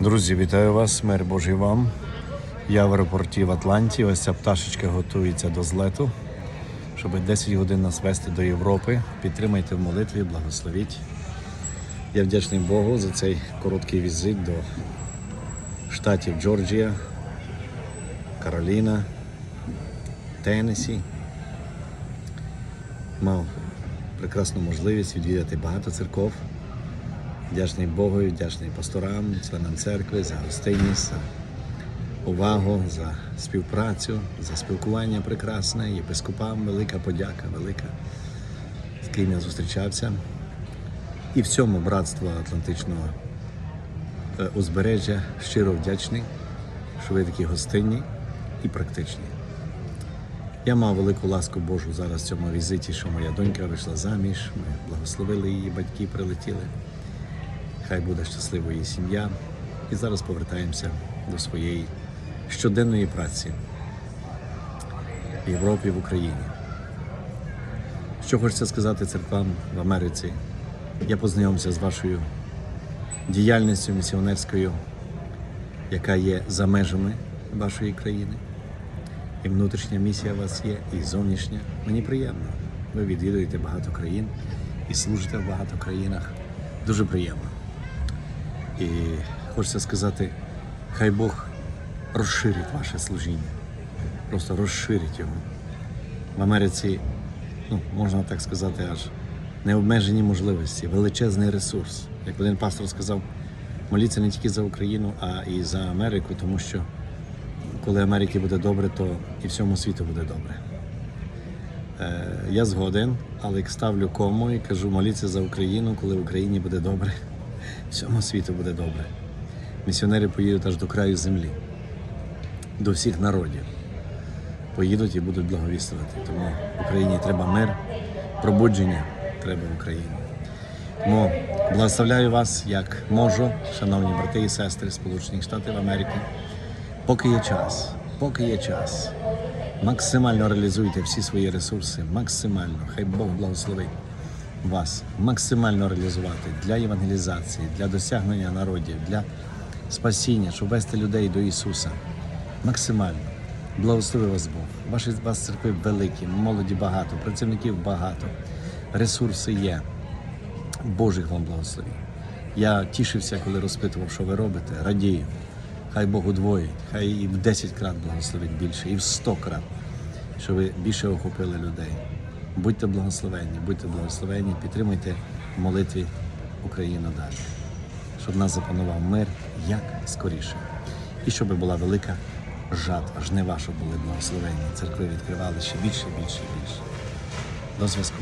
Друзі, вітаю вас, мир Божий вам. Я в аеропорті в Атланті. Ось ця пташечка готується до злету, щоб 10 годин нас вести до Європи. Підтримайте в молитві, благословіть. Я вдячний Богу за цей короткий візит до штатів Джорджія, Кароліна, Теннесі. Мав прекрасну можливість відвідати багато церков. Вдячний Богу, вдячний пасторам, членам церкви за гостинність, за увагу, за співпрацю, за спілкування прекрасне. Єпископам велика подяка, велика, з ким я зустрічався. І в цьому братство Атлантичного е, узбережжя щиро вдячний, що ви такі гостинні і практичні. Я мав велику ласку Божу зараз в цьому візиті, що моя донька вийшла заміж, ми благословили її, батьки прилетіли. Хай буде щаслива сім'я. І зараз повертаємося до своєї щоденної праці в Європі, в Україні. Що хочеться сказати церквам в Америці? Я познайомився з вашою діяльністю місіонерською, яка є за межами вашої країни. І внутрішня місія у вас є, і зовнішня. Мені приємно. Ви відвідуєте багато країн і служите в багато країнах. Дуже приємно. І хочеться сказати, хай Бог розширить ваше служіння. Просто розширить його. В Америці, ну, можна так сказати, аж необмежені можливості, величезний ресурс. Як один пастор сказав, моліться не тільки за Україну, а і за Америку, тому що коли Америці буде добре, то і всьому світу буде добре. Е, я згоден, але як ставлю кому і кажу, моліться за Україну, коли в Україні буде добре, всьому світу буде добре. Місіонери поїдуть аж до краю землі, до всіх народів. Поїдуть і будуть благовістувати. Тому Україні треба мир, пробудження треба Україні. Тому благословляю вас як можу, шановні брати і сестри Сполучених Штатів Америки. Поки є час, поки є час, максимально реалізуйте всі свої ресурси, максимально, хай Бог благословить вас максимально реалізувати для евангелізації, для досягнення народів, для спасіння, щоб вести людей до Ісуса. Максимально. Благослови вас Бог. Ваші вас церкви великі, молоді багато, працівників багато, ресурси є. Божих вам благословів. Я тішився, коли розпитував, що ви робите. Радію. Хай Бог удвоїть, хай і в 10 крат благословить більше, і в 100 крат, що ви більше охопили людей. Будьте благословенні, будьте благословенні, підтримуйте в молитві Україну далі, щоб нас запанував мир як скоріше. І щоб була велика жатва, жнива, щоб були благословенні. Церкви відкривали ще більше, більше, більше. До зв'язку.